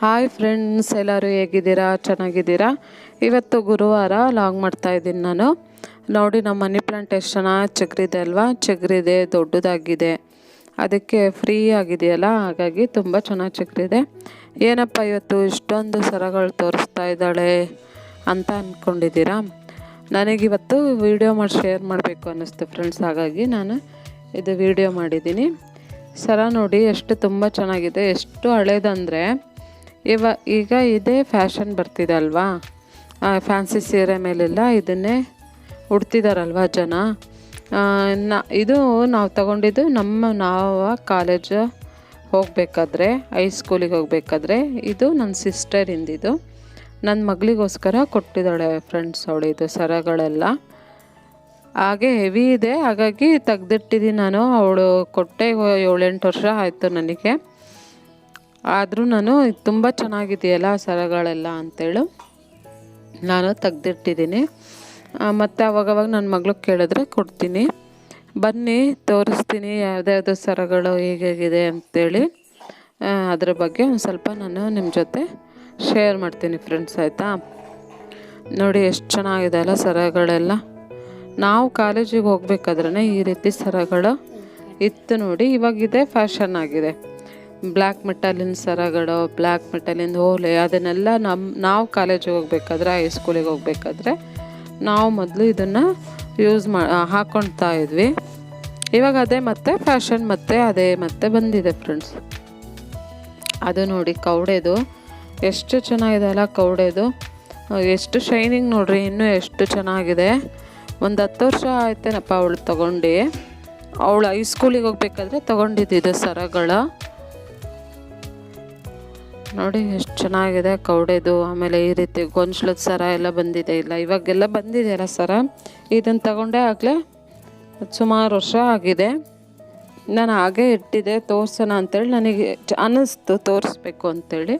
Hi friends ಎಲ್ಲರೂ ಹೇಗಿದ್ದೀರಾ? ಚೆನ್ನಾಗಿದ್ದೀರಾ? ಇವತ್ತು ಗುರುವಾರ ಲಾಗ್ ಮಾಡ್ತಾ ಇದ್ದೀನಿ ನಾನು. ನೋಡಿ, ನಮ್ಮ ಮನಿ ಪ್ಲಾಂಟ್ ಎಷ್ಟು ಚೆನ್ನಾಗಿ ಚಿಗುರಿದೆ ಅಲ್ವಾ? ಚಿಗ್ರಿದೆ, ದೊಡ್ಡದಾಗಿದೆ. ಅದಕ್ಕೆ ಫ್ರೀ ಆಗಿದೆಯಲ್ಲ? ಹಾಗಾಗಿ ತುಂಬ ಚೆನ್ನಾಗಿ ಚಿಗ್ರಿದೆ. ಏನಪ್ಪ ಇವತ್ತು ಇಷ್ಟೊಂದು ಸರಗಳು ತೋರಿಸ್ತಾ ಇದ್ದಾಳೆ ಅಂತ ಅಂದ್ಕೊಂಡಿದ್ದೀರಾ ನನಗಿವತ್ತು ವಿಡಿಯೋ ಮಾಡಿ ಶೇರ್ ಮಾಡಬೇಕು ಅನ್ನಿಸ್ತು ಫ್ರೆಂಡ್ಸ್ ಹಾಗಾಗಿ ನಾನು ಇದು ವಿಡಿಯೋ ಮಾಡಿದ್ದೀನಿ. ಸರ ನೋಡಿ ಎಷ್ಟು ತುಂಬ ಚೆನ್ನಾಗಿದೆ, ಎಷ್ಟು ಹಳೇದಂದರೆ ಇವ, ಈಗ ಇದೇ ಫ್ಯಾಷನ್ ಬರ್ತಿದೆ ಅಲ್ವಾ? ಫ್ಯಾನ್ಸಿ ಸೀರೆ ಮೇಲೆಲ್ಲ ಇದನ್ನೇ ಉಡ್ತಿದಾರಲ್ವ ಜನ? ನ, ಇದು ನಾವು ತಗೊಂಡಿದ್ದು ನಮ್ಮ, ನಾವು ಕಾಲೇಜ್ ಹೋಗಬೇಕಾದ್ರೆ ಹೈಸ್ಕೂಲಿಗೆ ಹೋಗಬೇಕಾದ್ರೆ ಇದು ನನ್ನ ಸಿಸ್ಟರಿಂದಿದು ನನ್ನ ಮಗಳಿಗೋಸ್ಕರ ಕೊಟ್ಟಿದ್ದಾಳೆ ಫ್ರೆಂಡ್ಸ್ ಅವಳು ಸರಗಳೆಲ್ಲ. ಹಾಗೆ ಹೆವಿ ಇದೆ. ಹಾಗಾಗಿ ತೆಗ್ದಿಟ್ಟಿದ್ದೀನಿ ನಾನು. ಅವಳು ಕೊಟ್ಟೆ ಏಳೆಂಟು ವರ್ಷ ಆಯಿತು ನನಗೆ. ಆದರೂ ನಾನು ತುಂಬ ಚೆನ್ನಾಗಿದೆಯಲ್ಲ ಸರಗಳೆಲ್ಲ ಅಂತೇಳು. ನಾನು ತೆಗ್ದಿಟ್ಟಿದ್ದೀನಿ. ಮತ್ತು ಅವಾಗವಾಗ ನನ್ನ ಮಗಳು ಕೇಳಿದ್ರೆ ಕೊಡ್ತೀನಿ. ಬನ್ನಿ, ತೋರಿಸ್ತೀನಿ ಯಾವುದ್ಯಾವುದು ಸರಗಳು ಹೇಗಾಗಿದೆ ಅದರ ಅದ್ರ ಬಗ್ಗೆ ಒಂದು ಸ್ವಲ್ಪ ನಾನು ನಿಮ್ಮ ಜೊತೆ ಶೇರ್ ಮಾಡ್ತೀನಿ ಫ್ರೆಂಡ್ಸ್ ಆಯಿತಾ? ನೋಡಿ ಎಷ್ಟು ಚೆನ್ನಾಗಿದೆ ಅಲ್ಲ ಸರಗಳೆಲ್ಲ. ನಾವು ಕಾಲೇಜಿಗೆ ಹೋಗ್ಬೇಕಾದ್ರೆ ಈ ರೀತಿ ಸರಗಳು ಇತ್ತು ನೋಡಿ. ಇವಾಗಿದೆ ಫ್ಯಾಷನ್ ಆಗಿದೆ. ಬ್ಲ್ಯಾಕ್ ಮೆಟಲಿನ ಸರಗಳು ಬ್ಲ್ಯಾಕ್ ಮೆಟಲಿನ ಓಲೆ ಅದನ್ನೆಲ್ಲ ನಮ್ಮ ನಾವು ಕಾಲೇಜಿಗೆ ಹೋಗ್ಬೇಕಾದ್ರೆ ಹೈಸ್ಕೂಲಿಗೆ ಹೋಗ್ಬೇಕಾದ್ರೆ ನಾವು ಮೊದಲು ಇದನ್ನು ಯೂಸ್ ಮಾ ಹಾಕ್ಕೊಳ್ತಾ ಇದ್ವಿ. ಇವಾಗ ಅದೇ ಮತ್ತೆ ಫ್ಯಾಷನ್ ಮತ್ತೆ ಅದೇ ಮತ್ತೆ ಬಂದಿದೆ ಫ್ರೆಂಡ್ಸ್. ಅದು ನೋಡಿ ಕೌಡೆದು. ಎಷ್ಟು ಚೆನ್ನಾಗಿದೆ ಅಲ್ಲ ಕೌಡೆದು. ಎಷ್ಟು ಶೈನಿಂಗ್ ನೋಡ್ರಿ, ಇನ್ನೂ ಎಷ್ಟು ಚೆನ್ನಾಗಿದೆ. ಒಂದು ಹತ್ತು ವರ್ಷ ಆಯ್ತೇನಪ್ಪ ಅವಳು ತಗೊಂಡು. ಅವಳು ಹೈಸ್ಕೂಲಿಗೆ ಹೋಗ್ಬೇಕಾದ್ರೆ ತಗೊಂಡಿದ್ದು ಸರಗಳ. ನೋಡಿ ಎಷ್ಟು ಚೆನ್ನಾಗಿದೆ ಕೌಡೆದು, ಆಮೇಲೆ ಈ ರೀತಿ ಗೊಂಚಲದ ಸರ ಎಲ್ಲ ಬಂದಿದೆ. ಇಲ್ಲ, ಇವಾಗೆಲ್ಲ ಬಂದಿದೆಯಲ್ಲ ಸರ? ಇದನ್ನು ತಗೊಂಡೆ ಆಗಲೇ ಸುಮಾರು ವರ್ಷ ಆಗಿದೆ. ನಾನು ಹಾಗೆ ಇಟ್ಟಿದ್ದೆ, ತೋರ್ಸೋಣ ಅಂತೇಳಿ ನನಗೆ ಅನ್ನಿಸ್ತು ತೋರಿಸ್ಬೇಕು ಅಂತೇಳಿ.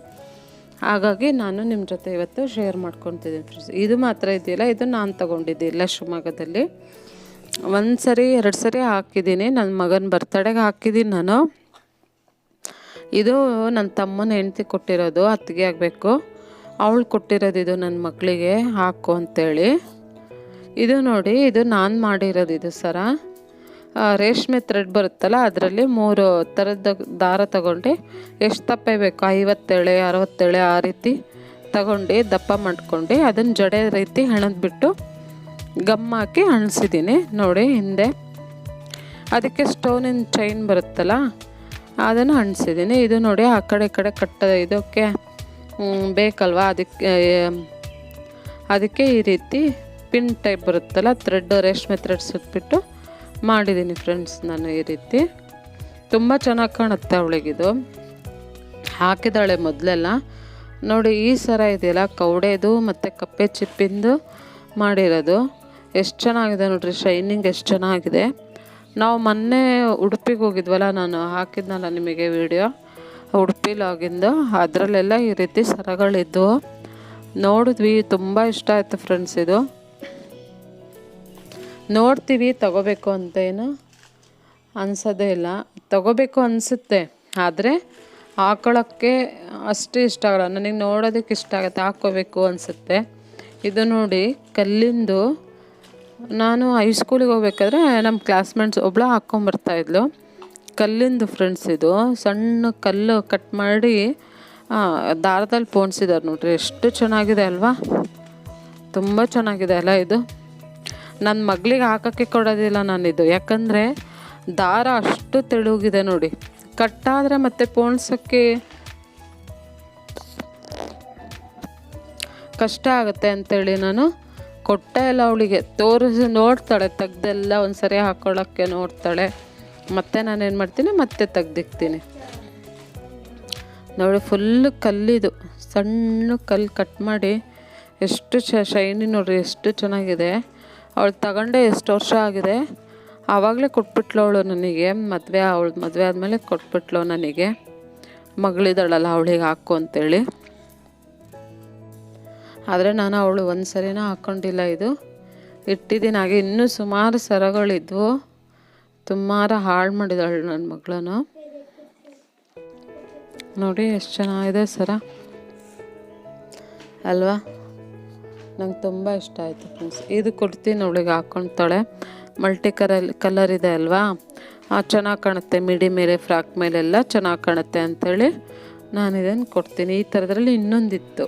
ಹಾಗಾಗಿ ನಾನು ನಿಮ್ಮ ಜೊತೆ ಇವತ್ತು ಶೇರ್ ಮಾಡ್ಕೊತಿದ್ದೀನಿ ಫ್ರೆಂಡ್ಸ್ ಇದು ಮಾತ್ರ ಇದೆಯಲ್ಲ, ಇದು ನಾನು ತೊಗೊಂಡಿದ್ದೆ ಇಲ್ಲ ಶಿವಮೊಗ್ಗದಲ್ಲಿ. ಒಂದು ಸರಿ ಎರಡು ಸರಿ ಹಾಕಿದ್ದೀನಿ. ನನ್ನ ಮಗನ ಬರ್ತಡೆಗೆ ಹಾಕಿದ್ದೀನಿ ನಾನು. ಇದು ನನ್ನ ತಮ್ಮನ ಹೆಂಡ್ತಿ ಕೊಟ್ಟಿರೋದು, ಅತ್ತಿಗೆ ಆಗಬೇಕು. ಅವಳು ಕೊಟ್ಟಿರೋದು ಇದು ನನ್ನ ಮಕ್ಕಳಿಗೆ ಹಾಕು ಅಂತೇಳಿ. ಇದು ನೋಡಿ, ಇದು ನಾನು ಮಾಡಿರೋದು ಇದು ಸರ. ರೇಷ್ಮೆ ಥ್ರೆಡ್ ಬರುತ್ತಲ್ಲ, ಅದರಲ್ಲಿ ಮೂರು ಥರದ ದಾರ ತಗೊಂಡು. ಎಷ್ಟು ದಪ್ಪ ಬೇಕು? ಐವತ್ತೇಳೆ, ಅರವತ್ತೇಳೆ, ಆ ರೀತಿ ತಗೊಂಡು, ದಪ್ಪ ಮಾಡ್ಕೊಂಡು. ಅದನ್ನು ಜಡೆ ರೀತಿ ಹೆಣದ್ಬಿಟ್ಟು ಗಮ್ ಹಾಕಿ ಅಣಿಸಿದ್ದೀನಿ ನೋಡಿ, ಹಿಂದೆ. ಅದಕ್ಕೆ ಸ್ಟೋನಿನ ಚೈನ್ ಬರುತ್ತಲ್ಲ, ಅದನ್ನು ಅಣಿಸಿದ್ದೀನಿ ಇದು ನೋಡಿ, ಆ ಕಡೆ ಕಡೆ ಕಟ್ಟ ಇದಕ್ಕೆ ಬೇಕಲ್ವಾ? ಅದಕ್ಕೆ ಅದಕ್ಕೆ ಈ ರೀತಿ ಪಿನ್ ಟೈಪ್ ಬರುತ್ತಲ್ಲ ಥ್ರೆಡ್ ರೇಷ್ಮೆ ಥ್ರೆಡ್ ಸುತ್ತಬಿಟ್ಟು ಮಾಡಿದ್ದೀನಿ ಫ್ರೆಂಡ್ಸ್ ನಾನು ಈ ರೀತಿ. ತುಂಬ ಚೆನ್ನಾಗಿ ಕಾಣುತ್ತೆ ಅವಳಿಗಿದು. ಹಾಕಿದಾಳೆ ಮೊದಲೆಲ್ಲ. ನೋಡಿ, ಈ ಸರ ಇದೆಯಲ್ಲ, ಕೌಡೆದು ಮತ್ತು ಕಪ್ಪೆ ಚಿಪ್ಪಿಂದು ಮಾಡಿರೋದು. ಎಷ್ಟು ಚೆನ್ನಾಗಿದೆ ನೋಡಿರಿ ಶೈನಿಂಗ್ ಎಷ್ಟು ಚೆನ್ನಾಗಿದೆ. ನಾವು ಮೊನ್ನೆ ಉಡುಪಿಗೆ ಹೋಗಿದ್ವಲ್ಲ, ನಾನು ಹಾಕಿದ್ನಲ್ಲ ನಿಮಗೆ ವಿಡಿಯೋ ಉಡುಪಿ ಲಾಗಿಂದು ಅದರಲ್ಲೆಲ್ಲ ಈ ರೀತಿ ಸರಗಳಿದ್ದವು ನೋಡಿದ್ವಿ, ತುಂಬ ಇಷ್ಟ ಆಯಿತು ಫ್ರೆಂಡ್ಸ್ ಇದು. ನೋಡ್ತೀವಿ, ತಗೋಬೇಕು ಅಂತ ಏನು ಅನ್ಸೋದೇ ಇಲ್ಲ. ತಗೋಬೇಕು ಅನಿಸುತ್ತೆ, ಆದರೆ ಹಾಕೊಳ್ಳೋಕ್ಕೆ ಅಷ್ಟು ಇಷ್ಟ ಆಗಲ್ಲ. ನನಗೆ ನೋಡೋದಕ್ಕೆ ಇಷ್ಟ ಆಗುತ್ತೆ ಹಾಕ್ಕೋಬೇಕು ಅನಿಸುತ್ತೆ. ಇದು ನೋಡಿ, ಕಲ್ಲಿಂದು ನಾನು ಹೈಸ್ಕೂಲಿಗೆ ಹೋಗ್ಬೇಕಾದ್ರೆ ನಮ್ಮ ಕ್ಲಾಸ್ಮೇಟ್ಸ್ ಒಬ್ಳು ಹಾಕ್ಕೊಂಬರ್ತಾಯಿದ್ಲು ಕಲ್ಲಿಂದು ಫ್ರೆಂಡ್ಸ್ ಇದು. ಸಣ್ಣ ಕಲ್ಲು ಕಟ್ ಮಾಡಿ ದಾರದಲ್ಲಿ ಪೋಣಿಸಿದ್ದಾರೆ ನೋಡ್ರಿ. ಎಷ್ಟು ಚೆನ್ನಾಗಿದೆ ಅಲ್ವಾ? ತುಂಬ ಚೆನ್ನಾಗಿದೆ ಅಲ್ಲ ಇದು. ನನ್ನ ಮಗಳಿಗೆ ಹಾಕೋಕ್ಕೆ ಕೊಡೋದಿಲ್ಲ ನಾನಿದು. ಯಾಕಂದರೆ ದಾರ ಅಷ್ಟು ತೆಳುಗಿದೆ ನೋಡಿ. ಕಟ್ಟಾದರೆ ಮತ್ತೆ ಪೋಣಿಸೋಕ್ಕೆ ಕಷ್ಟ ಆಗುತ್ತೆ ಅಂತೇಳಿ ನಾನು ಕೊಟ್ಟೆ ಇಲ್ಲ ಅವಳಿಗೆ. ತೋರಿಸಿ, ನೋಡ್ತಾಳೆ, ತೆಗ್ದೆಲ್ಲ ಒಂದು ಸರಿ ಹಾಕೊಳ್ಳೋಕ್ಕೆ ನೋಡ್ತಾಳೆ. ಮತ್ತೆ ನಾನೇನು ಮಾಡ್ತೀನಿ? ಮತ್ತೆ ತೆಗ್ದಿಕ್ತೀನಿ. ನೋಡಿ ಫುಲ್ಲು ಕಲ್ಲಿದು. ಸಣ್ಣ ಕಲ್ಲು ಕಟ್ ಮಾಡಿ ಎಷ್ಟು ಶೈನಿ ನೋಡಿರಿ, ಎಷ್ಟು ಚೆನ್ನಾಗಿದೆ. ಅವಳು ತಗೊಂಡೆ ಎಷ್ಟು ವರ್ಷ ಆಗಿದೆ? ಆವಾಗಲೇ ಕೊಟ್ಬಿಟ್ಲು ಅವಳು ನನಗೆ. ಮದುವೆ ಅವಳು ಮದುವೆ ಆದಮೇಲೆ ಕೊಟ್ಬಿಟ್ಲು ನನಗೆ. ಮಗಳಿದ್ದಾಳಲ್ಲ ಅವಳಿಗೆ ಹಾಕು ಅಂತೇಳಿ. ಆದರೆ ನಾನು ಅವಳು ಒಂದು ಸರಿನ ಹಾಕ್ಕೊಂಡಿಲ್ಲ ಇದು. ಇಟ್ಟಿದ್ದೀನಿ. ಹಾಗೆ ಇನ್ನೂ ಸುಮಾರು ಸರಗಳಿದ್ವು. ತುಂಬಾರ ಹಾಳು ಮಾಡಿದಾಳು ನನ್ನ ಮಗಳನ್ನು. ನೋಡಿ, ಎಷ್ಟು ಚೆನ್ನಾಗಿದೆ ಸರ. ಅಲ್ವಾ? ನಂಗೆ ತುಂಬ ಇಷ್ಟ ಆಯಿತು ಫ್ರೆಂಡ್ಸ್. ಇದು ಕೊಡ್ತೀನಿ ಅವಳಿಗೆ ಹಾಕ್ಕೊಳ್ತಾಳೆ ಮಲ್ಟಿ ಕಲರ್ ಕಲರ್ ಇದೆ ಅಲ್ವಾ? ಚೆನ್ನಾಗಿ ಕಾಣುತ್ತೆ. ಮಿಡಿ ಮೇಲೆ, ಫ್ರಾಕ್ ಮೇಲೆಲ್ಲ ಚೆನ್ನಾಗಿ ಕಾಣುತ್ತೆ ಅಂಥೇಳಿ ನಾನು ಇದನ್ನು ಕೊಡ್ತೀನಿ. ಈ ಥರದ್ರಲ್ಲಿ ಇನ್ನೊಂದಿತ್ತು.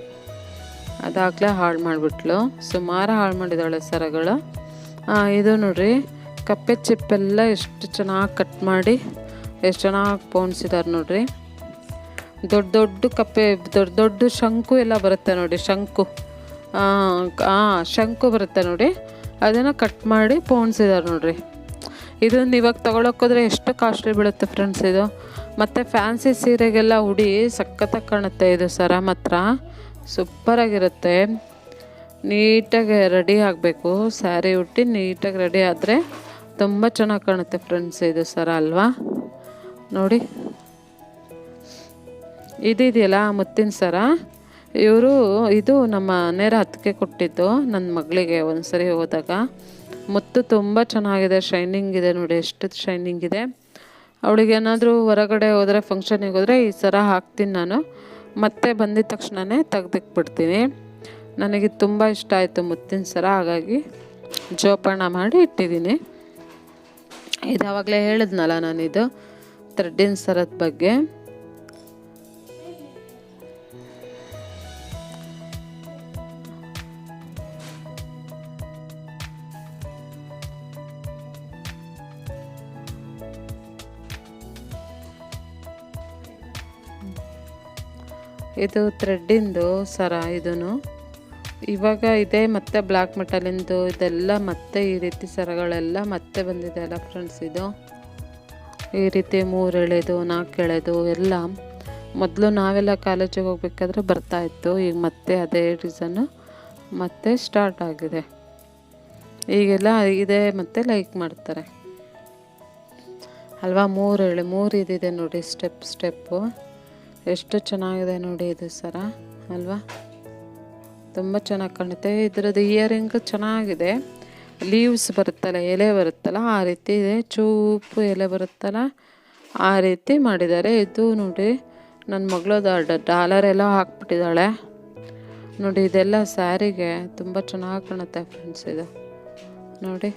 ಅದಾಗಲೇ ಹಾಳು ಮಾಡಿಬಿಟ್ಲು. ಸುಮಾರು ಹಾಳು ಮಾಡಿದ್ದಾಳೆ ಸರಗಳು. ಇದು ನೋಡ್ರಿ. ಕಪ್ಪೆ ಚಿಪ್ಪೆಲ್ಲ ಎಷ್ಟು ಚೆನ್ನಾಗಿ ಕಟ್ ಮಾಡಿ, ಎಷ್ಟು ಚೆನ್ನಾಗಿ ಪೋಣಿಸಿದ್ದಾರೆ ನೋಡ್ರಿ. ದೊಡ್ಡ ದೊಡ್ಡ ಕಪ್ಪೆ, ದೊಡ್ಡ ದೊಡ್ಡ ಶಂಕು ಎಲ್ಲ ಬರುತ್ತೆ ನೋಡಿ ಶಂಕು. ಶಂಕು ಬರುತ್ತೆ ನೋಡಿ. ಅದನ್ನು ಕಟ್ ಮಾಡಿ ಪೋಣಿಸಿದ್ದಾರೆ ನೋಡಿರಿ. ಇದನ್ನು ಇವಾಗ ತೊಗೊಳಕ್ಕೋದ್ರೆ ಎಷ್ಟು ಕಾಸ್ಟ್ಲಿ ಬೀಳುತ್ತೆ ಫ್ರೆಂಡ್ಸ್ ಇದು. ಮತ್ತು ಫ್ಯಾನ್ಸಿ ಸೀರೆಗೆಲ್ಲ ಉಡಿ ಸಖತ್ತಾಗಿ ಕಾಣುತ್ತೆ ಇದು ಸರ ಮಾತ್ರ ಸೂಪರಾಗಿರುತ್ತೆ ನೀಟಾಗಿ ರೆಡಿ ಆಗಬೇಕು. ಸ್ಯಾರಿ ಉಟ್ಟಿ ನೀಟಾಗಿ ರೆಡಿ ಆದರೆ ತುಂಬ ಚೆನ್ನಾಗಿ ಕಾಣುತ್ತೆ ಫ್ರೆಂಡ್ಸ್ ಇದು ಸರ ಅಲ್ವಾ. ನೋಡಿ. ಇದಿದೆಯಲ್ಲ ಮುತ್ತಿನ ಸರ. ಇವರು ಇದು ನಮ್ಮ ನೇರ ಹತ್ತಿಗೆ ಕೊಟ್ಟಿದ್ದು ನನ್ನ ಮಗಳಿಗೆ ಒಂದ್ಸರಿ ಹೋದಾಗ. ಮುತ್ತು ತುಂಬ ಚೆನ್ನಾಗಿದೆ ಶೈನಿಂಗ್ ಇದೆ ನೋಡಿ, ಎಷ್ಟು ಶೈನಿಂಗ್ ಇದೆ. ಅವಳಿಗೆ ಏನಾದರೂ ಹೊರಗಡೆ ಹೋದರೆ ಫಂಕ್ಷನಿಗೆ ಹೋದರೆ ಈ ಸರ ಹಾಕ್ತೀನಿ ನಾನು. ಮತ್ತೆ ಬಂದಿದ ತಕ್ಷಣವೇ ತೆಗ್ದಿಕ್ಬಿಡ್ತೀನಿ ನನಗೆ ತುಂಬ ಇಷ್ಟ ಆಯಿತು ಮುತ್ತಿನ ಸರ, ಹಾಗಾಗಿ ಜೋಪಾನ ಮಾಡಿ ಇಟ್ಟಿದ್ದೀನಿ. ಇದು ಆವಾಗಲೇ ಹೇಳಿದ್ನಲ್ಲ ನಾನಿದು ಥ್ರೆಡ್ಡಿನ ಸರದ ಬಗ್ಗೆ. ಇದು ಥ್ರೆಡ್ಡಿಂದು ಸರ ಇದೂ ಇವಾಗ ಇದೆ ಮತ್ತೆ ಬ್ಲ್ಯಾಕ್ ಮೆಟಲಿಂದು ಇದೆಲ್ಲ ಮತ್ತೆ ಈ ರೀತಿ ಸರಗಳೆಲ್ಲ ಮತ್ತೆ ಬಂದಿದೆ ಅಲ್ಲ ಫ್ರೆಂಡ್ಸ್ ಇದು. ಈ ರೀತಿ ಮೂರು ಎಳೆದು ನಾಲ್ಕು ಎಳೆದು ಎಲ್ಲ. ಮೊದಲು ನಾವೆಲ್ಲ ಕಾಲೇಜಿಗೆ ಹೋಗ್ಬೇಕಾದ್ರೆ ಬರ್ತಾ ಇತ್ತು. ಈಗ ಮತ್ತೆ ಅದೇ ಡಿಸೈನು ಮತ್ತೆ ಸ್ಟಾರ್ಟ್ ಆಗಿದೆ. ಈಗೆಲ್ಲ ಇದೇ ಮತ್ತೆ ಲೈಕ್ ಮಾಡ್ತಾರೆ. ಅಲ್ವಾ ಮೂರು ಎಳೆ, ಮೂರು ಇದಿದೆ ನೋಡಿ ಸ್ಟೆಪ್ ಸ್ಟೆಪ್ಪು ಎಷ್ಟು ಚೆನ್ನಾಗಿದೆ ನೋಡಿ ಇದು ಸರ, ಅಲ್ವಾ? ತುಂಬ ಚೆನ್ನಾಗಿ ಕಾಣುತ್ತೆ. ಇದರದ್ದು ಇಯರಿಂಗ್ ಚೆನ್ನಾಗಿದೆ. ಲೀವ್ಸ್ ಬರುತ್ತಲ್ಲ, ಎಲೆ ಬರುತ್ತಲ್ಲ, ಆ ರೀತಿ ಇದೆ. ಚೂಪು ಎಲೆ ಬರುತ್ತಲ್ಲ, ಆ ರೀತಿ ಮಾಡಿದ್ದಾರೆ. ಇದು ನೋಡಿ ನನ್ನ ಮಗಳು ಡಾಲರ್ ಎಲ್ಲ ಹಾಕ್ಬಿಟ್ಟಿದ್ದಾಳೆ. ನೋಡಿ, ಇದೆಲ್ಲ ಸ್ಯಾರಿಗೆ ತುಂಬ ಚೆನ್ನಾಗಿ ಕಾಣುತ್ತೆ ಫ್ರೆಂಡ್ಸ್ ಇದು. ನೋಡಿ,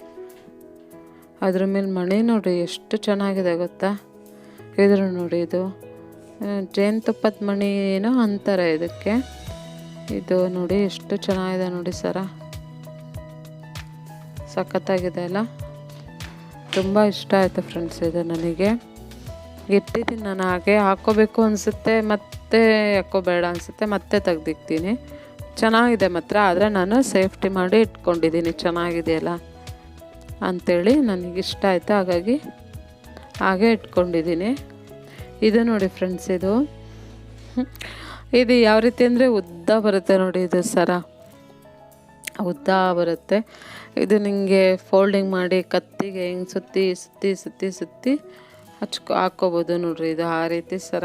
ಅದ್ರ ಮೇಲೆ ಮಣಿ ನೋಡಿ ಎಷ್ಟು ಚೆನ್ನಾಗಿದೆ ಗೊತ್ತಾ? ಇದ್ರ ನೋಡಿ ಇದು. ಜೇನುತುಪ್ಪದ ಮಣಿ ಏನೋ ಅಂತಾರೆ ಇದಕ್ಕೆ. ಇದು ನೋಡಿ ಎಷ್ಟು ಚೆನ್ನಾಗಿದೆ ನೋಡಿ ಸರ. ಸಖತ್ತಾಗಿದೆ ಅಲ್ಲ. ತುಂಬ ಇಷ್ಟ ಆಯಿತು ಫ್ರೆಂಡ್ಸ್ ಇದು ನನಗೆ. ಇಟ್ಟಿದ್ದೀನಿ ನಾನು ಹಾಗೆ. ಹಾಕೋಬೇಕು ಅನಿಸುತ್ತೆ, ಮತ್ತೆ ಯಾಕೋ ಬೇಡ ಅನಿಸುತ್ತೆ, ಮತ್ತೆ ತೆಗ್ದಿಕ್ತೀನಿ ಚೆನ್ನಾಗಿದೆ ಮಾತ್ರ, ಆದರೆ ನಾನು ಸೇಫ್ಟಿ ಮಾಡಿ ಇಟ್ಕೊಂಡಿದ್ದೀನಿ. ಚೆನ್ನಾಗಿದೆಯಲ್ಲ ಅಂಥೇಳಿ ನನಗಿಷ್ಟ ಆಯಿತು. ಹಾಗಾಗಿ ಹಾಗೆ ಇಟ್ಕೊಂಡಿದ್ದೀನಿ. ಇದು ನೋಡಿ ಫ್ರೆಂಡ್ಸ್ ಇದು. ಇದು ಯಾವ ರೀತಿ ಅಂದರೆ ಉದ್ದ ಬರುತ್ತೆ ನೋಡಿ ಇದು ಸರ. ಉದ್ದ ಬರುತ್ತೆ. ಇದು ನಿಮಗೆ ಫೋಲ್ಡಿಂಗ್ ಮಾಡಿ ಕತ್ತಿಗೆ ಹಿಂಗೆ ಸುತ್ತಿ ಸುತ್ತಿ ಸುತ್ತಿ ಸುತ್ತಿ ಹಚ್ಕೊ ಹಾಕ್ಕೋಬೋದು ನೋಡ್ರಿ ಇದು ಆ ರೀತಿ ಸರ.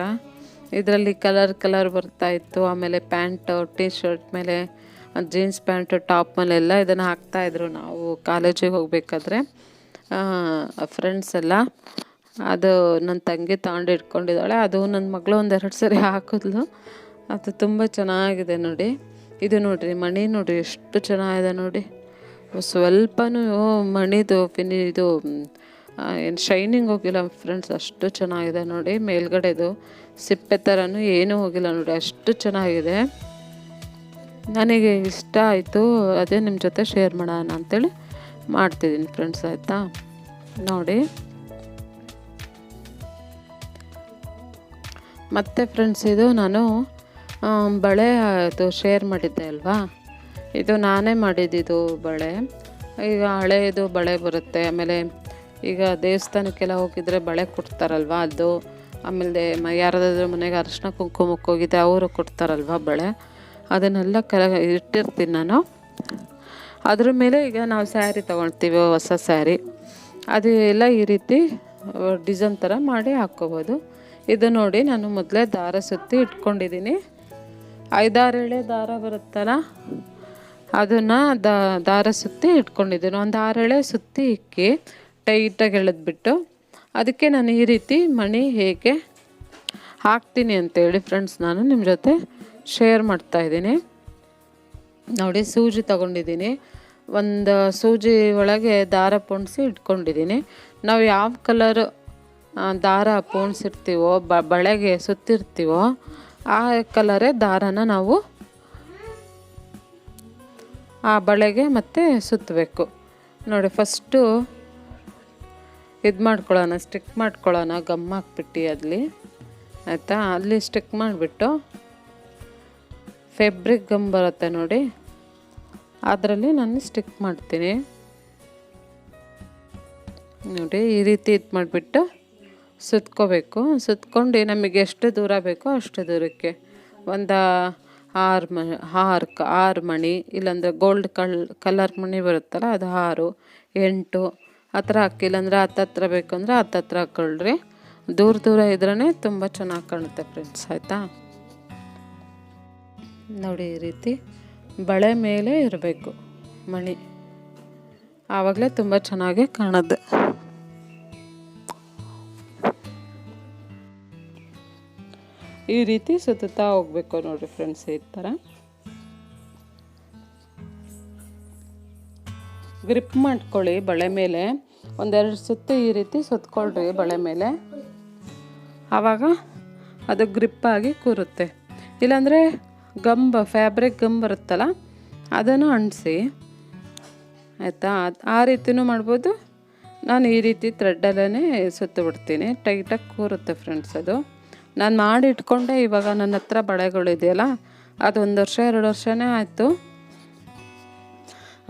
ಇದರಲ್ಲಿ ಕಲರ್ ಕಲರ್ ಬರ್ತಾಯಿತ್ತು ಆಮೇಲೆ ಪ್ಯಾಂಟು ಟಿ ಶರ್ಟ್ ಮೇಲೆ ಜೀನ್ಸ್ ಪ್ಯಾಂಟು ಟಾಪ್ ಮೇಲೆಲ್ಲ ಇದನ್ನು ಹಾಕ್ತಾಯಿದ್ರು ನಾವು. ಕಾಲೇಜಿಗೆ ಹೋಗಬೇಕಾದ್ರೆ. ಫ್ರೆಂಡ್ಸ್ ಎಲ್ಲ. ಅದು ನನ್ನ ತಂಗಿ ತಗೊಂಡು ಇಟ್ಕೊಂಡಿದ್ದಾಳೆ. ಅದು ನನ್ನ ಮಗಳು ಒಂದೆರಡು ಸರಿ ಹಾಕಿದ್ಲು. ಅದು ತುಂಬ ಚೆನ್ನಾಗಿದೆ ನೋಡಿ. ಇದು ನೋಡಿರಿ, ಮಣಿ ನೋಡಿರಿ, ಎಷ್ಟು ಚೆನ್ನಾಗಿದೆ ನೋಡಿ. ಸ್ವಲ್ಪನೂ ಮಣಿದು ಫಿನಿ ಇದು ಏನು ಶೈನಿಂಗ್ ಹೋಗಿಲ್ಲ ಫ್ರೆಂಡ್ಸ್ ಅಷ್ಟು ಚೆನ್ನಾಗಿದೆ ನೋಡಿ. ಮೇಲ್ಗಡೆದು ಸಿಪ್ಪೆ ಥರನೂ ಏನೂ ಹೋಗಿಲ್ಲ ನೋಡಿ, ಅಷ್ಟು ಚೆನ್ನಾಗಿದೆ. ನನಗೆ ಇಷ್ಟ ಆಯಿತು, ಅದೇ ನಿಮ್ಮ ಜೊತೆ ಶೇರ್ ಮಾಡೋಣ ಅಂಥೇಳಿ ಮಾಡ್ತಿದ್ದೀನಿ ಫ್ರೆಂಡ್ಸ್ ಆಯಿತಾ? ನೋಡಿ. ಮತ್ತು ಫ್ರೆಂಡ್ಸ್ ಇದು ನಾನು ಬಳೆ ಅದು ಶೇರ್ ಮಾಡಿದ್ದೆ ಅಲ್ವಾ? ಇದು ನಾನೇ ಮಾಡಿದ್ದಿದ್ದು ಬಳೆ. ಈಗ ಹಳೆಯದು ಬಳೆ ಬರುತ್ತೆ. ಆಮೇಲೆ ಈಗ ದೇವಸ್ಥಾನಕ್ಕೆಲ್ಲ ಹೋಗಿದ್ರೆ ಬಳೆ ಕೊಡ್ತಾರಲ್ವ ಅದು? ಆಮೇಲೆ ಮ ಯಾರಾದ್ರೂ ಮನೆಗೆ ಅರಿಶಿನ ಕುಂಕುಮಕ್ಕೆ ಹೋಗಿದ್ದೆ ಅವರು ಕೊಡ್ತಾರಲ್ವ ಬಳೆ? ಅದನ್ನೆಲ್ಲ ಕರ ಇಟ್ಟಿರ್ತೀನಿ ನಾನು. ಅದ್ರ ಮೇಲೆ ಈಗ ನಾವು ಸ್ಯಾರಿ ತೊಗೊಳ್ತೀವಿ, ಹೊಸ ಸ್ಯಾರಿ ಅದು ಎಲ್ಲ ಈ ರೀತಿ, ಡಿಸೈನ್ ಥರ ಮಾಡಿ ಹಾಕ್ಕೋಬೋದು. ಇದು ನೋಡಿ ನಾನು ಮೊದಲೇ ದಾರ ಸುತ್ತಿ ಇಟ್ಕೊಂಡಿದ್ದೀನಿ. ಐದಾರು ಎಳೆ ದಾರ ಬರುತ್ತಲ್ಲ? ಅದನ್ನು ದಾರ ಸುತ್ತಿ ಇಟ್ಕೊಂಡಿದ್ದೀನಿ. ಒಂದು ಆರು ಎಳೆ ಸುತ್ತಿ ಇಕ್ಕಿ ಟೈಟಾಗಿ ಎಳೆದ್ಬಿಟ್ಟು, ಅದಕ್ಕೆ ನಾನು ಈ ರೀತಿ ಮಣಿ ಹೇಗೆ ಹಾಕ್ತೀನಿ ಅಂತೇಳಿ ಫ್ರೆಂಡ್ಸ್ ನಾನು ನಿಮ್ಮ ಜೊತೆ ಶೇರ್ ಮಾಡ್ತಾಯಿದ್ದೀನಿ ನೋಡಿ, ಸೂಜಿ ತಗೊಂಡಿದ್ದೀನಿ. ಒಂದು ಸೂಜಿ ಒಳಗೆ ದಾರ ಪೊಣಿಸಿ ಇಟ್ಕೊಂಡಿದ್ದೀನಿ. ನಾವು ಯಾವ ಕಲರ್ ದಾರ ಪೋಣಿಸಿರ್ತೀವೋ ಬಳೆಗೆ ಸುತ್ತಿರ್ತೀವೋ, ಆ ಕಲರೇ ದಾರನ ನಾವು ಆ ಬಳೆಗೆ ಮತ್ತೆ ಸುತ್ತಬೇಕು ನೋಡಿ, ಫಸ್ಟು ಇದು ಮಾಡ್ಕೊಳ್ಳೋಣ, ಸ್ಟಿಕ್ ಮಾಡ್ಕೊಳ್ಳೋಣ, ಗಮ್ ಹಾಕ್ಬಿಟ್ಟು ಅಲ್ಲಿ. ಆಯಿತಾ? ಅಲ್ಲಿ ಸ್ಟಿಕ್ ಮಾಡಿಬಿಟ್ಟು ಫೆಬ್ರಿಕ್ ಗಮ್ ಬರುತ್ತೆ ನೋಡಿ. ಅದರಲ್ಲಿ ನಾನು ಸ್ಟಿಕ್ ಮಾಡ್ತೀನಿ. ನೋಡಿ, ಈ ರೀತಿ ಇದು ಮಾಡಿಬಿಟ್ಟು ಸುತ್ಕೋಬೇಕು. ಸುತ್ಕೊಂಡು ನಮಗೆ ಎಷ್ಟು ದೂರ ಬೇಕೋ ಅಷ್ಟು ದೂರಕ್ಕೆ. ಒಂದು ಆರು ಮ, ಆರು ಆರು ಮಣಿ, ಇಲ್ಲಾಂದರೆ ಗೋಲ್ಡ್ ಕಲ್ ಕಲರ್ ಮಣಿ ಬರುತ್ತಲ್ಲ, ಅದು ಆರು, ಎಂಟು, ಆ ಥರ ಹಾಕಿ. ಇಲ್ಲಾಂದ್ರೆ ಹತ್ತತ್ರ ಬೇಕಂದ್ರೆ ಹತ್ತತ್ರ ಹಾಕ್ಕೊಳ್ರಿ ದೂರ ದೂರ ಇದ್ರೇ ತುಂಬ ಚೆನ್ನಾಗಿ ಕಾಣುತ್ತೆ ಫ್ರೆಂಡ್ಸ್ ಆಯಿತಾ? ನೋಡಿ ಈ ರೀತಿ ಬಳೆ ಮೇಲೆ ಇರಬೇಕು ಮಣಿ. ಆವಾಗಲೇ ತುಂಬ ಚೆನ್ನಾಗಿ ಕಾಣುತ್ತೆ. ಈ ರೀತಿ ಸುತ್ತಾ ಹೋಗ್ಬೇಕು ನೋಡಿರಿ ಫ್ರೆಂಡ್ಸ್ ಈ ಥರ ಗ್ರಿಪ್ ಮಾಡ್ಕೊಳ್ಳಿ ಬಳೆ ಮೇಲೆ. ಒಂದೆರಡು ಸುತ್ತು ಈ ರೀತಿ ಸುತ್ಕೊಳ್ರಿ ಬಳೆ ಮೇಲೆ. ಆವಾಗ ಅದು ಗ್ರಿಪ್ಪಾಗಿ ಕೂರುತ್ತೆ. ಇಲ್ಲಾಂದರೆ ಗಂಬ ಫ್ಯಾಬ್ರಿಕ್ ಗಮ್ ಬರುತ್ತಲ್ಲ, ಅದನ್ನು ಅಂಟಿಸಿ. ಆಯಿತಾ? ಆ ರೀತಿನೂ ಮಾಡ್ಬೋದು. ನಾನು ಈ ರೀತಿ ಥ್ರೆಡ್ಡಲ್ಲೇ ಸುತ್ತು ಬಿಡ್ತೀನಿ. ಟೈಟಾಗಿ ಕೂರುತ್ತೆ ಫ್ರೆಂಡ್ಸ್ ಅದು. ನಾನು ಮಾಡಿಟ್ಕೊಂಡೆ ಇವಾಗ ನನ್ನ ಹತ್ರ ಬಳೆಗಳಿದೆಯಲ್ಲ ಅದು ಒಂದು ವರ್ಷ, ಎರಡು ವರ್ಷನೇ ಆಯಿತು.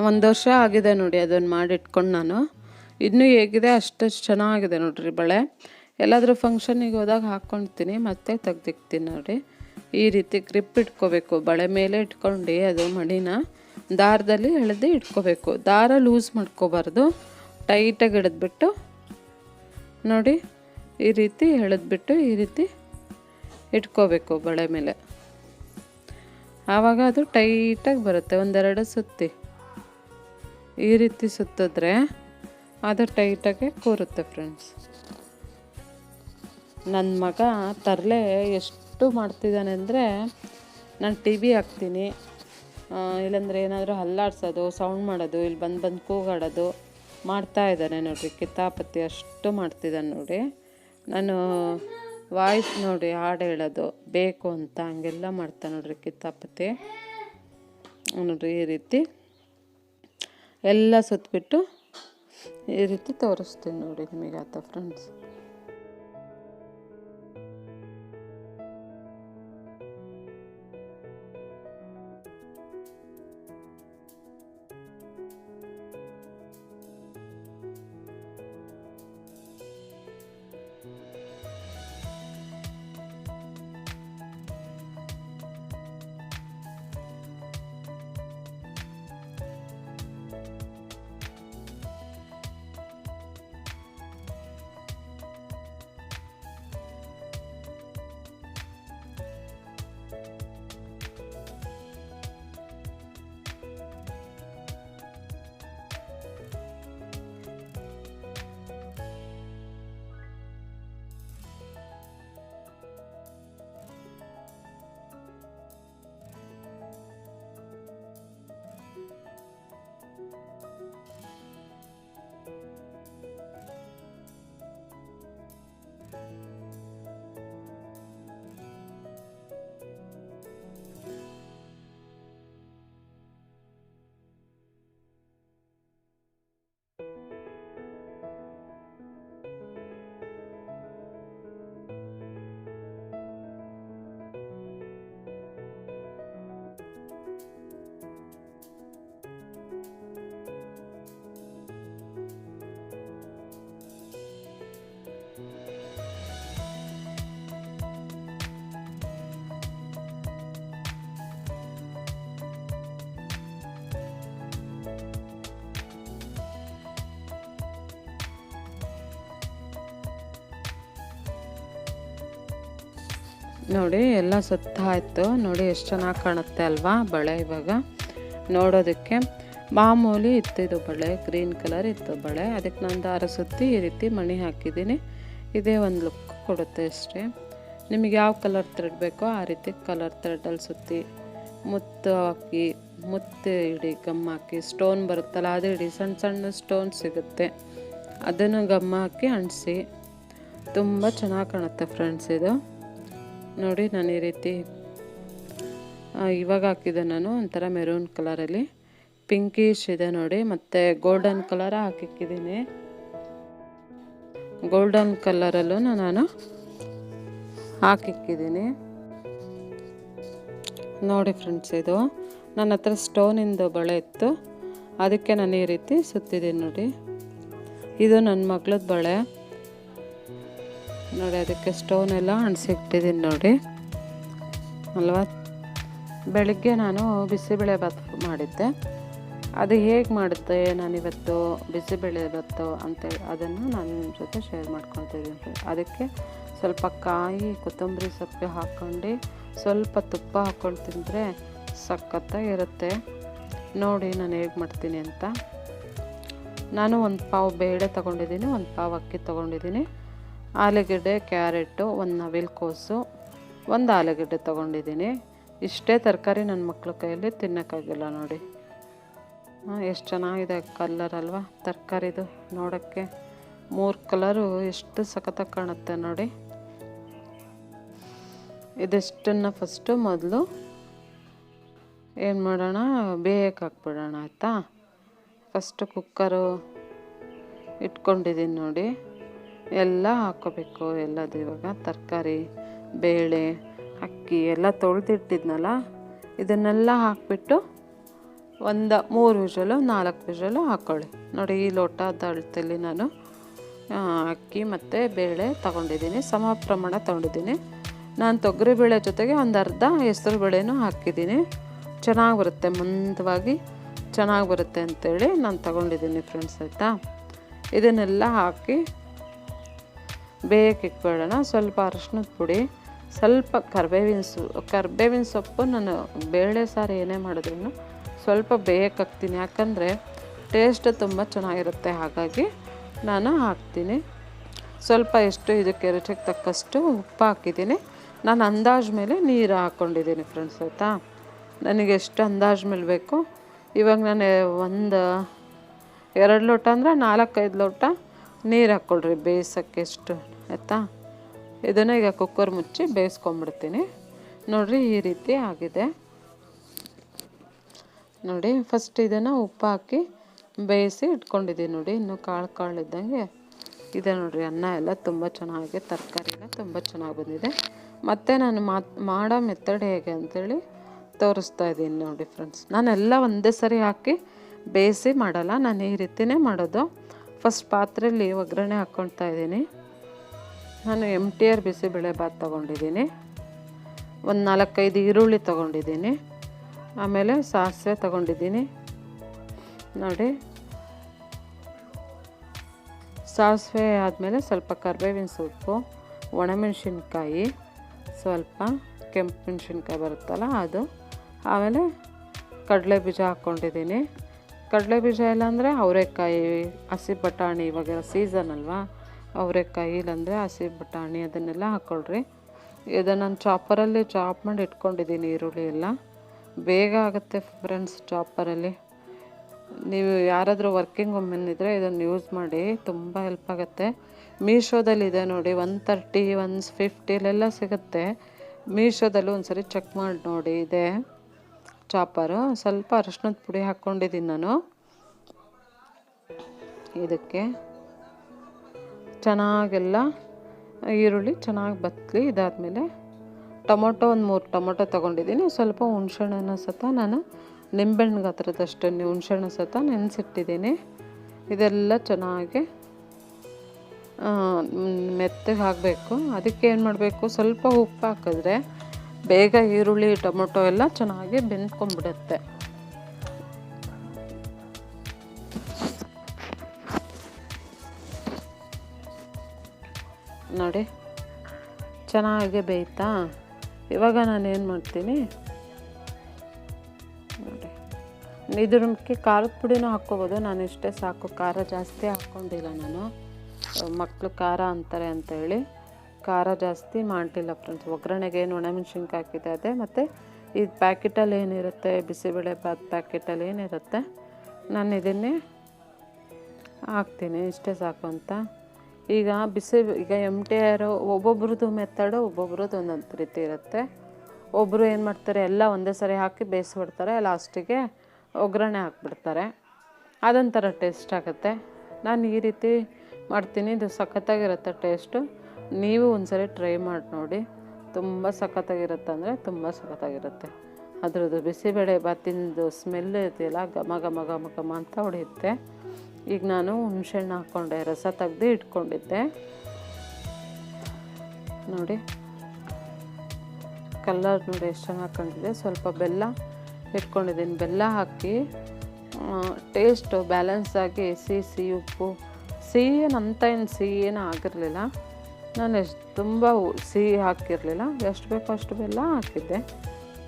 ಒಂದು ವರ್ಷ ಆಗಿದೆ ನೋಡಿ ಅದನ್ನು ಮಾಡಿಟ್ಕೊಂಡು ನಾನು. ಇನ್ನೂ ಹೇಗಿದೆ ಅಷ್ಟಷ್ಟು ಚೆನ್ನಾಗಿದೆ ನೋಡ್ರಿ ಬಳೆ. ಎಲ್ಲಾದರೂ ಫಂಕ್ಷನಿಗೆ ಹೋದಾಗ ಹಾಕ್ಕೊಳ್ತೀನಿ ಮತ್ತೆ ತೆಗ್ದಿಕ್ತೀನಿ ನೋಡಿ. ಈ ರೀತಿ ಗ್ರಿಪ್ ಇಟ್ಕೋಬೇಕು, ಬಳೆ ಮೇಲೆ ಇಟ್ಕೊಂಡು ಅದು ಮಣಿನ. ದಾರದಲ್ಲಿ ಎಳೆದು ಇಟ್ಕೋಬೇಕು. ದಾರ ಲೂಸ್ ಮಾಡ್ಕೋಬಾರ್ದು. ಟೈಟಾಗಿ ಹಿಡಿದ್ಬಿಟ್ಟು ನೋಡಿ, ಈ ರೀತಿ ಎಳೆದ್ಬಿಟ್ಟು ಈ ರೀತಿ ಇಟ್ಕೋಬೇಕು ಬಳೆ ಮೇಲೆ. ಆವಾಗ ಅದು ಟೈಟಾಗಿ ಬರುತ್ತೆ, ಒಂದೆರಡು ಸುತ್ತಿ. ಈ ರೀತಿ ಸುತ್ತಿದ್ರೆ ಅದು ಟೈಟಾಗೆ ಕೂರುತ್ತೆ ಫ್ರೆಂಡ್ಸ್. ನನ್ನ ಮಗ ತರಲೆ ಎಷ್ಟು ಮಾಡ್ತಿದ್ದಾನೆ ಅಂದರೆ, ನಾನು ಟಿ ವಿ ಹಾಕ್ತೀನಿ. ಇಲ್ಲಾಂದರೆ ಏನಾದರೂ ಹಲ್ಲಾಡ್ಸೋದು ಸೌಂಡ್ ಮಾಡೋದು, ಇಲ್ಲಿ ಬಂದು ಬಂದು ಕೂಗಾಡೋದು ಮಾಡ್ತಾ ಇದ್ದಾನೆ ನೋಡಿರಿ ಕಿತಾಪತಿ ಅಷ್ಟು ಮಾಡ್ತಿದ್ದಾನೆ ನೋಡಿ ನಾನು ವಾಯ್ಸ್ ನೋಡಿ ಹಾಡು ಹೇಳೋದು. ಬೇಕು ಅಂತ ಹಂಗೆಲ್ಲ ಮಾಡ್ತಾ ನೋಡ್ರಿ ಕಿತ್ತಾಪತಿ. ನೋಡ್ರಿ ಈ ರೀತಿ ಎಲ್ಲ ಸುತ್ತಬಿಟ್ಟು ಈ ರೀತಿ ತೋರಿಸ್ತೀನಿ ನೋಡಿ ನಿಮಗೆ ಆತ ಫ್ರೆಂಡ್ಸ್ ನೋಡಿ, ಎಲ್ಲ ಸುತ್ತಾಯಿತು. ನೋಡಿ, ಎಷ್ಟು ಚೆನ್ನಾಗಿ ಕಾಣುತ್ತೆ ಅಲ್ವಾ ಬಳೆ ಇವಾಗ. ನೋಡೋದಕ್ಕೆ ಮಾಮೂಲಿ ಇತ್ತು ಇದು ಬಳೆ, ಗ್ರೀನ್ ಕಲರ್ ಇತ್ತು ಬಳೆ. ಅದಕ್ಕೆ ನಾನು ದಾರ ಸುತ್ತಿ ಈ ರೀತಿ ಮಣಿ ಹಾಕಿದ್ದೀನಿ. ಇದೇ ಒಂದು ಲುಕ್ ಕೊಡುತ್ತೆ ಅಷ್ಟೇ. ನಿಮಗೆ ಯಾವ ಕಲರ್ ಥ್ರೆಡ್ ಬೇಕೋ ಆ ರೀತಿ ಕಲರ್ ಥ್ರೆಡಲ್ಲಿ ಸುತ್ತಿ ಮುತ್ತು ಹಾಕಿ, ಮುತ್ತು ಇಡಿ, ಗಮ್ ಹಾಕಿ. ಸ್ಟೋನ್ ಬರುತ್ತಲ್ಲ, ಅದು ಇಡಿ. ಸಣ್ಣ ಸಣ್ಣ ಸ್ಟೋನ್ ಸಿಗುತ್ತೆ. ಅದನ್ನು ಗಮ್ ಹಾಕಿ ಅಂಟಿಸಿ. ತುಂಬ ಚೆನ್ನಾಗಿ ಕಾಣುತ್ತೆ ಫ್ರೆಂಡ್ಸ್ ಇದು. ನೋಡಿ ನಾನು ಈ ರೀತಿ ಇವಾಗ ಹಾಕಿದ್ದೆ ನಾನು ಒಂಥರ ಮೆರೂನ್ ಕಲರಲ್ಲಿ ಪಿಂಕಿಶ್ ಇದೆ ನೋಡಿ, ಮತ್ತು ಗೋಲ್ಡನ್ ಕಲರ ಹಾಕಿಕ್ಕಿದ್ದೀನಿ. ಗೋಲ್ಡನ್ ಕಲರಲ್ಲೂ ನಾನು ಹಾಕಿಕ್ಕಿದ್ದೀನಿ. ನೋಡಿ ಫ್ರೆಂಡ್ಸ್ ಇದು, ನನ್ನ ಹತ್ರ ಸ್ಟೋನಿಂದು ಬಳೆ ಇತ್ತು. ಅದಕ್ಕೆ ನಾನು ಈ ರೀತಿ ಸುತ್ತಿದ್ದೀನಿ ನೋಡಿ. ಇದು ನನ್ನ ಮಗಳದ ಬಳೆ. ನೋಡಿ, ಅದಕ್ಕೆ ಸ್ಟೋನ್ ಎಲ್ಲ ಅಣಿಸಿಟ್ಟಿದ್ದೀನಿ ನೋಡಿ. ಅಲ್ವಾ? ಬೆಳಗ್ಗೆ ನಾನು ಬಿಸಿಬೇಳೆ ಭಾತ್ ಮಾಡಿದ್ದೆ. ಅದು ಹೇಗೆ ಮಾಡುತ್ತೆ ನಾನಿವತ್ತು ಬಿಸಿಬೇಳೆ ಭಾತು ಅಂತೇಳಿ ಅದನ್ನು ನಾನು ನಿಮ್ಮ ಜೊತೆ ಶೇರ್ ಮಾಡ್ಕೊತಿದ್ದೀನಿ ಅದಕ್ಕೆ ಸ್ವಲ್ಪ ಕಾಯಿ, ಕೊತ್ತಂಬರಿ ಸೊಪ್ಪು ಹಾಕ್ಕೊಂಡು ಸ್ವಲ್ಪ ತುಪ್ಪ ಹಾಕ್ಕೊಂಡು ತಿಂದರೆ ಸಖತ್ತಾಗಿರುತ್ತೆ ನೋಡಿ, ನಾನು ಹೇಗೆ ಮಾಡ್ತೀನಿ ಅಂತ. ನಾನು ಒಂದು ಪಾವು ಬೇಳೆ ತೊಗೊಂಡಿದ್ದೀನಿ, ಒಂದು ಪಾವು ಅಕ್ಕಿ ತೊಗೊಂಡಿದ್ದೀನಿ. ಆಲೂಗೆಡ್ಡೆ, ಕ್ಯಾರೆಟು, ಒಂದು ನವಿಲು ಕೋಸು, ಒಂದು ಆಲೂಗೆಡ್ಡೆ ತೊಗೊಂಡಿದ್ದೀನಿ. ಇಷ್ಟೇ ತರಕಾರಿ ನನ್ನ ಮಕ್ಕಳ ಕೈಯಲ್ಲಿ ತಿನ್ನೋಕ್ಕಾಗಿಲ್ಲ ನೋಡಿ. ಎಷ್ಟು ಚೆನ್ನಾಗಿದೆ ಕಲ್ಲರ್ ಅಲ್ವಾ ತರಕಾರಿದು ನೋಡೋಕ್ಕೆ. ಮೂರು ಕಲರು ಎಷ್ಟು ಸಖತ್ತಾಗಿ ಕಾಣುತ್ತೆ ನೋಡಿ. ಇದಿಷ್ಟನ್ನು ಫಸ್ಟು ಮೊದಲು ಏನು ಮಾಡೋಣ ಬೇಯಕ್ಕೆ ಹಾಕ್ಬಿಡೋಣ ಆಯಿತಾ? ಫಸ್ಟು ಕುಕ್ಕರು ಇಟ್ಕೊಂಡಿದ್ದೀನಿ ನೋಡಿ. ಎಲ್ಲ ಹಾಕ್ಕೋಬೇಕು. ಎಲ್ಲದು ಇವಾಗ ತರಕಾರಿ, ಬೇಳೆ, ಅಕ್ಕಿ ಎಲ್ಲ ತೊಳೆದಿಟ್ಟಿದ್ನಲ್ಲ, ಇದನ್ನೆಲ್ಲ ಹಾಕಿಬಿಟ್ಟು ಒಂದು ಮೂರು ವಿಷಲು, ನಾಲ್ಕು ವಿಷಲು ಹಾಕ್ಕೊಳ್ಳಿ ನೋಡಿ, ಈ ಲೋಟ ದಳ್ತಲ್ಲಿ ನಾನು ಅಕ್ಕಿ ಮತ್ತು ಬೇಳೆ ತಗೊಂಡಿದ್ದೀನಿ, ಸಮ ಪ್ರಮಾಣ ತಗೊಂಡಿದ್ದೀನಿ. ನಾನು ತೊಗರಿಬೇಳೆ ಜೊತೆಗೆ ಒಂದು ಅರ್ಧ ಹೆಸರು ಬೇಳೆನೂ ಹಾಕಿದ್ದೀನಿ. ಚೆನ್ನಾಗಿ ಬರುತ್ತೆ ಮಂದವಾಗಿ ಚೆನ್ನಾಗಿ ಬರುತ್ತೆ ಅಂತೇಳಿ ನಾನು ತಗೊಂಡಿದ್ದೀನಿ ಫ್ರೆಂಡ್ಸ್ ಆಯಿತಾ? ಇದನ್ನೆಲ್ಲ ಹಾಕಿ ಬೇಯಕ್ಕೆ ಇಟ್ಬೇಡೋಣ ಸ್ವಲ್ಪ ಅರಶಿನದ ಪುಡಿ, ಸ್ವಲ್ಪ ಕರ್ಬೇವಿನ ಸು, ಕರ್ಬೇವಿನ ಸೊಪ್ಪು ನಾನು ಬೇಳೆ ಸಾರು ಏನೇ ಮಾಡಿದ್ರು ಸ್ವಲ್ಪ ಬೇಯಕ್ಕೆ ಹಾಕ್ತೀನಿ ಯಾಕಂದರೆ ಟೇಸ್ಟ್ ತುಂಬ ಚೆನ್ನಾಗಿರುತ್ತೆ. ಹಾಗಾಗಿ ನಾನು ಹಾಕ್ತೀನಿ. ಸ್ವಲ್ಪ ಎಷ್ಟು ಇದಕ್ಕೆ ರುಚಿಗೆ ತಕ್ಕಷ್ಟು ಉಪ್ಪು ಹಾಕಿದ್ದೀನಿ. ನಾನು ಅಂದಾಜು ಮೇಲೆ ನೀರು ಹಾಕ್ಕೊಂಡಿದ್ದೀನಿ ಫ್ರೆಂಡ್ಸ್ ಆಯಿತಾ? ನನಗೆ ಎಷ್ಟು ಅಂದಾಜು ಮೇಲೆ ಬೇಕು? ಇವಾಗ ನಾನು ಒಂದು, ಎರಡು ಲೋಟ ಅಂದರೆ ನಾಲ್ಕೈದು ಲೋಟ ನೀರು ಹಾಕ್ಕೊಳ್ರಿ ಬೇಯಿಸೋಕ್ಕೆ ಎಷ್ಟು. ಆಯಿತಾ? ಇದನ್ನು ಈಗ ಕುಕ್ಕರ್ ಮುಚ್ಚಿ ಬೇಯಿಸ್ಕೊಂಬಿಡ್ತೀನಿ ನೋಡಿರಿ, ಈ ರೀತಿ ಆಗಿದೆ. ನೋಡಿ ಫಸ್ಟ್ ಇದನ್ನು ಉಪ್ಪು ಹಾಕಿ ಬೇಯಿಸಿ ಇಟ್ಕೊಂಡಿದ್ದೀನಿ ನೋಡಿ. ಇನ್ನು ಕಾಳು ಕಾಳು ಇದ್ದಂಗೆ ಇದೆ ನೋಡಿರಿ. ಅನ್ನ ಎಲ್ಲ ತುಂಬ ಚೆನ್ನಾಗಿ ತರಕಾರಿ ಎಲ್ಲ ತುಂಬ ಚೆನ್ನಾಗಿ ಬಂದಿದೆ. ಮತ್ತು ನಾನು ಮಾಡೋ ಮೆಥಡ್ ಹೇಗೆ ಅಂಥೇಳಿ ತೋರಿಸ್ತಾ ಇದ್ದೀನಿ ನೋಡಿ ಫ್ರೆಂಡ್ಸ್ ನಾನೆಲ್ಲ ಒಂದೇ ಸರಿ ಹಾಕಿ ಬೇಯಿಸಿ ಮಾಡಲ್ಲ. ನಾನು ಈ ರೀತಿಯೇ ಮಾಡೋದು. ಫಸ್ಟ್ ಪಾತ್ರೆಯಲ್ಲಿ ಒಗ್ಗರಣೆ ಹಾಕ್ಕೊಳ್ತಾ ಇದ್ದೀನಿ. ನಾನು M T R bisibele bath ತೊಗೊಂಡಿದ್ದೀನಿ. ಒಂದು ನಾಲ್ಕೈದು ಈರುಳ್ಳಿ ತೊಗೊಂಡಿದ್ದೀನಿ. ಆಮೇಲೆ ಸಾಸಿವೆ ತೊಗೊಂಡಿದ್ದೀನಿ. ನೋಡಿ. ಸಾಸಿವೆ ಆದಮೇಲೆ ಸ್ವಲ್ಪ ಕರಿಬೇವಿನ ಸೊಪ್ಪು, ಒಣಮೆಣಸಿನ್ಕಾಯಿ, ಸ್ವಲ್ಪ ಕೆಂಪು ಮೆಣಸಿನ್ಕಾಯಿ ಬರುತ್ತಲ್ಲ ಅದು. ಆಮೇಲೆ ಕಡಲೆ ಬೀಜ ಹಾಕ್ಕೊಂಡಿದ್ದೀನಿ. ಕಡಲೆ ಬೀಜ ಇಲ್ಲಾಂದರೆ ಅವರೆಕಾಯಿ, ಹಸಿ ಬಟಾಣಿ ಇವಾಗೆಲ್ಲ ಸೀಸನ್ ಅಲ್ವಾ? ಅವರೆಕಾಯಿ ಇಲ್ಲಾಂದರೆ ಹಸಿ ಬಟಾಣಿ ಅದನ್ನೆಲ್ಲ ಹಾಕ್ಕೊಳ್ರಿ ಇದು ನಾನು ಚಾಪರಲ್ಲಿ ಚಾಪ್ ಮಾಡಿ ಇಟ್ಕೊಂಡಿದ್ದೀನಿ ಈರುಳ್ಳಿ ಎಲ್ಲ. ಬೇಗ ಆಗುತ್ತೆ ಫ್ರೆಂಡ್ಸ್ ಚಾಪರಲ್ಲಿ ನೀವು ಯಾರಾದರೂ ವರ್ಕಿಂಗ್ ವುಮೆನ್ ಇದ್ದರೆ ಇದನ್ನು ಯೂಸ್ ಮಾಡಿ, ತುಂಬ ಹೆಲ್ಪ್ ಆಗುತ್ತೆ. ಮೀಶೋದಲ್ಲಿದೆ ನೋಡಿ ಒನ್ ತರ್ಟಿ ಒನ್ ಫಿಫ್ಟಿಲೆಲ್ಲ ಸಿಗುತ್ತೆ. ಮೀಶೋದಲ್ಲೂ ಒಂದ್ಸರಿ ಚೆಕ್ ಮಾಡಿ ನೋಡಿ, ಇದೆ ಚಾಪರು ಸ್ವಲ್ಪ ಅರಶಿನದ ಪುಡಿ ಹಾಕ್ಕೊಂಡಿದ್ದೀನಿ ನಾನು. ಇದಕ್ಕೆ ಚೆನ್ನಾಗೆಲ್ಲ ಈರುಳ್ಳಿ ಚೆನ್ನಾಗಿ ಬತ್ತಲಿ ಇದಾದಮೇಲೆ ಟೊಮೊಟೊ ಒಂದು ಮೂರು ಟೊಮೊಟೊ ತೊಗೊಂಡಿದ್ದೀನಿ. ಸ್ವಲ್ಪ ಹುಣ್ಸೆಹಣ್ಣನ್ನು ಸತ ನಾನು ನಿಂಬೆಹಣ್ಣು ಗಾತ್ರದಷ್ಟು ಹುಣ್ಸೆಹಣ್ಣು ಸತ ನೆನೆಸಿಟ್ಟಿದ್ದೀನಿ. ಇದೆಲ್ಲ ಚೆನ್ನಾಗಿ ಮೆತ್ತಗೆ ಹಾಕಬೇಕು. ಅದಕ್ಕೆ ಏನು ಮಾಡಬೇಕು, ಸ್ವಲ್ಪ ಉಪ್ಪು ಹಾಕಿದ್ರೆ ಬೇಗ ಈರುಳ್ಳಿ, ಟೊಮೊಟೊ ಎಲ್ಲ ಚೆನ್ನಾಗಿ ಬೆಂದ್ಕೊಂಡ್ಬಿಡುತ್ತೆ. ನೋಡಿ. ಚೆನ್ನಾಗಿ ಬೇಯ್ತಾ? ಇವಾಗ ನಾನು ಏನು ಮಾಡ್ತೀನಿ? ನೋಡಿ. ಇದಕ್ಕೆ ಖಾರದ ಪುಡಿನೂ ಹಾಕ್ಕೋಬೋದು. ನಾನು ಇಷ್ಟೇ ಸಾಕು, ಖಾರ ಜಾಸ್ತಿ ಹಾಕ್ಕೊಂಡಿಲ್ಲ ನಾನು. ಮಕ್ಕಳು ಖಾರ ಅಂತಾರೆ ಅಂತೇಳಿ ಖಾರ ಜಾಸ್ತಿ ಮಾಡಲಿಲ್ಲ ಫ್ರೆಂಡ್ಸ್ ಒಗ್ಗರಣೆಗೆ ಏನು ಒಣಮೆಣ್ಸಿನ್ಕಾಯಿ ಹಾಕಿದೆ ಅದೇ. ಮತ್ತು ಇದು ಪ್ಯಾಕೆಟಲ್ಲಿ ಏನಿರುತ್ತೆ? ಬಿಸಿಬೇಳೆ ಬಾತ್ ಪ್ಯಾಕೆಟಲ್ಲಿ ಏನಿರುತ್ತೆ? ನಾನು ಇದನ್ನೇ ಹಾಕ್ತೀನಿ. ಇಷ್ಟೇ ಸಾಕು ಅಂತ. ಈಗ ಬಿಸಿ, ಈಗ ಎಂ ಟಿ ಆರ್ ಒಬ್ಬೊಬ್ರದ್ದು ಮೆಥಡ್ ಒಬ್ಬೊಬ್ರದ್ದು ಒಂದೊಂದು ರೀತಿ ಇರುತ್ತೆ. ಒಬ್ಬರು ಏನು ಮಾಡ್ತಾರೆ, ಎಲ್ಲ ಒಂದೇ ಸರಿ ಹಾಕಿ ಬೇಯಿಸ್ಬಿಡ್ತಾರೆ, ಲಾಸ್ಟಿಗೆ ಒಗ್ಗರಣೆ ಹಾಕ್ಬಿಡ್ತಾರೆ. ಅದೊಂಥರ ಟೇಸ್ಟ್ ಆಗುತ್ತೆ. ನಾನು ಈ ರೀತಿ ಮಾಡ್ತೀನಿ, ಇದು ಸಖತ್ತಾಗಿರುತ್ತೆ ಟೇಸ್ಟು. ನೀವು ಒಂದ್ಸರಿ ಟ್ರೈ ಮಾಡಿ ನೋಡಿ. ತುಂಬ ಸಖತ್ತಾಗಿರುತ್ತೆ ಅಂದರೆ ತುಂಬ ಸಖತ್ತಾಗಿರುತ್ತೆ. ಅದರದ್ದು ಬಿಸಿಬೇಳೆ ಬಾತಿಂದು ಸ್ಮೆಲ್ ಇದೆಯಲ್ಲ, ಘಮ ಘಮ ಘಮ ಘಮ ಅಂತ ಹೊಡೆಯುತ್ತೆ. ಈಗ ನಾನು ಹುಣಸೆಹಣ್ಣು ಹಾಕ್ಕೊಂಡೆ, ರಸ ತೆಗೆದು ಇಟ್ಕೊಂಡಿದ್ದೆ. ನೋಡಿ, ಕಲ್ಲರ್ ನೋಡಿ ಎಷ್ಟು ಚೆನ್ನಾಗಿ ಹಾಕೊಂಡಿದ್ದೆ ಸ್ವಲ್ಪ ಬೆಲ್ಲ ಇಟ್ಕೊಂಡಿದ್ದೀನಿ. ಬೆಲ್ಲ ಹಾಕಿ ಟೇಸ್ಟು ಬ್ಯಾಲೆನ್ಸ್ ಆಗಿ ಸಿಹಿ ಸಿಹಿ ಉಪ್ಪು, ಸಿಹಿ ಏನು ಅಂತ ಏನು ಸಿಹಿ ಏನು ಆಗಿರಲಿಲ್ಲ. ನಾನು ಎಷ್ಟು ತುಂಬ ಸಿಹಿ ಹಾಕಿರಲಿಲ್ಲ. ಎಷ್ಟು ಬೇಕೋ ಅಷ್ಟು ಬೆಲ್ಲ ಹಾಕಿದ್ದೆ.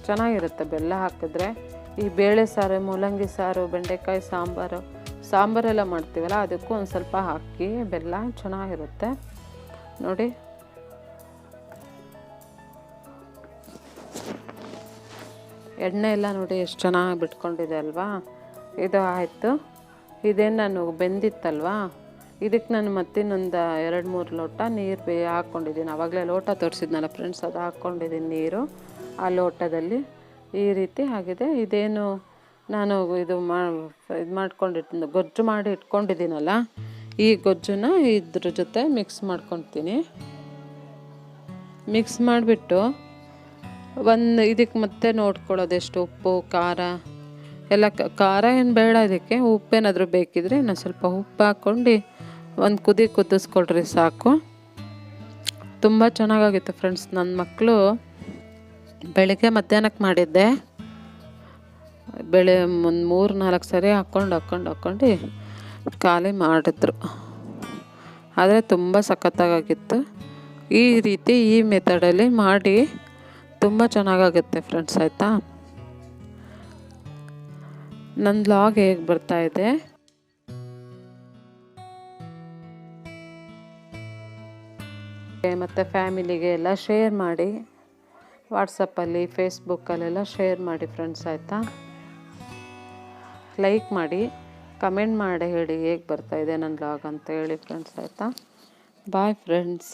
ಚೆನ್ನಾಗಿರುತ್ತೆ ಬೆಲ್ಲ ಹಾಕಿದ್ರೆ. ಈ ಬೇಳೆ ಸಾರು, ಮೂಲಂಗಿ ಸಾರು, ಬೆಂಡೆಕಾಯಿ ಸಾಂಬಾರು ಸಾಂಬಾರೆಲ್ಲ ಮಾಡ್ತೀವಲ್ಲ, ಅದಕ್ಕೂ ಒಂದು ಸ್ವಲ್ಪ ಹಾಕಿ, ಬೆಲ್ಲ ಚೆನ್ನಾಗಿರುತ್ತೆ. ನೋಡಿ. ಎಣ್ಣೆ ಎಲ್ಲ ನೋಡಿ ಎಷ್ಟು ಚೆನ್ನಾಗಿ ಬಿಟ್ಕೊಂಡಿದೆ ಅಲ್ವಾ? ಇದು ಆಯಿತು. ಇದೇನು ನಾನು ಬೆಂದಿತ್ತಲ್ವಾ? ಇದಕ್ಕೆ ನಾನು ಮತ್ತಿನ್ನೊಂದು ಎರಡು, ಮೂರು ಲೋಟ ನೀರು ಬೇ ಹಾಕ್ಕೊಂಡಿದ್ದೀನಿ ಆವಾಗಲೇ ಲೋಟ ತೋರಿಸಿದ್ನಲ್ಲ ಫ್ರೆಂಡ್ಸ್, ಅದು ಹಾಕ್ಕೊಂಡಿದ್ದೀನಿ ನೀರು. ಆ ಲೋಟದಲ್ಲಿ ಈ ರೀತಿ ಆಗಿದೆ. ಇದೇನು ನಾನು ಇದು ಮಾ, ಇದು ಮಾಡ್ಕೊಂಡಿಟ್ಟು ಗೊಜ್ಜು ಮಾಡಿ ಇಟ್ಕೊಂಡಿದ್ದೀನಲ್ಲ, ಈ ಗೊಜ್ಜನ್ನ ಇದ್ರ ಜೊತೆ ಮಿಕ್ಸ್ ಮಾಡ್ಕೊತೀನಿ ಮಿಕ್ಸ್ ಮಾಡಿಬಿಟ್ಟು ಒಂದು ಇದಕ್ಕೆ ಮತ್ತೆ ನೋಡ್ಕೊಳ್ಳೋದು ಎಷ್ಟು, ಉಪ್ಪು, ಖಾರ, ಎಲ್ಲ ಖಾರ ಏನು ಬೇಡ ಇದಕ್ಕೆ ಉಪ್ಪೇನಾದರೂ ಬೇಕಿದ್ರೆ ನಾನು ಸ್ವಲ್ಪ ಉಪ್ಪು ಹಾಕ್ಕೊಂಡು ಒಂದು ಕುದಿ ಕುದಿಸ್ಕೊಳ್ರಿ ಸಾಕು. ತುಂಬ ಚೆನ್ನಾಗಾಗಿತ್ತು ಫ್ರೆಂಡ್ಸ್ ನನ್ನ ಮಕ್ಕಳು ಬೆಳಗ್ಗೆ ಮಧ್ಯಾಹ್ನಕ್ಕೆ ಮಾಡಿದ್ದೆ. ಬೆಳೆ ಒಂದು ಮೂರು ನಾಲ್ಕು ಸರಿ ಹಾಕ್ಕೊಂಡು ಹಾಕ್ಕೊಂಡು ಹಾಕ್ಕೊಂಡು ಖಾಲಿ ಮಾಡಿದ್ರು. ಆದರೆ ತುಂಬ ಸಖತ್ತಾಗಿತ್ತು ಈ ರೀತಿ ಈ ಮೆಥಡಲ್ಲಿ ಮಾಡಿ ತುಂಬ ಚೆನ್ನಾಗಾಗುತ್ತೆ ಫ್ರೆಂಡ್ಸ್ ಆಯಿತಾ? ನನ್ನ ಲಾಗ್ ಹೇಗೆ ಬರ್ತಾ ಇದೆ? ಮತ್ತು ಫ್ಯಾಮಿಲಿಗೆ ಎಲ್ಲ ಶೇರ್ ಮಾಡಿ. ವಾಟ್ಸಪ್ಪಲ್ಲಿ ಫೇಸ್ಬುಕ್ಕಲ್ಲೆಲ್ಲ ಶೇರ್ ಮಾಡಿ ಫ್ರೆಂಡ್ಸ್ ಆಯಿತಾ? ಲೈಕ್ ಮಾಡಿ ಕಮೆಂಟ್ ಮಾಡಿ ಹೇಳಿ ಹೇಗೆ ಬರ್ತಾ ಇದೆ ನನ್ನ ಬ್ಲಾಗ್ ಅಂತ ಹೇಳಿ ಫ್ರೆಂಡ್ಸ್ ಆಯಿತಾ? Bye friends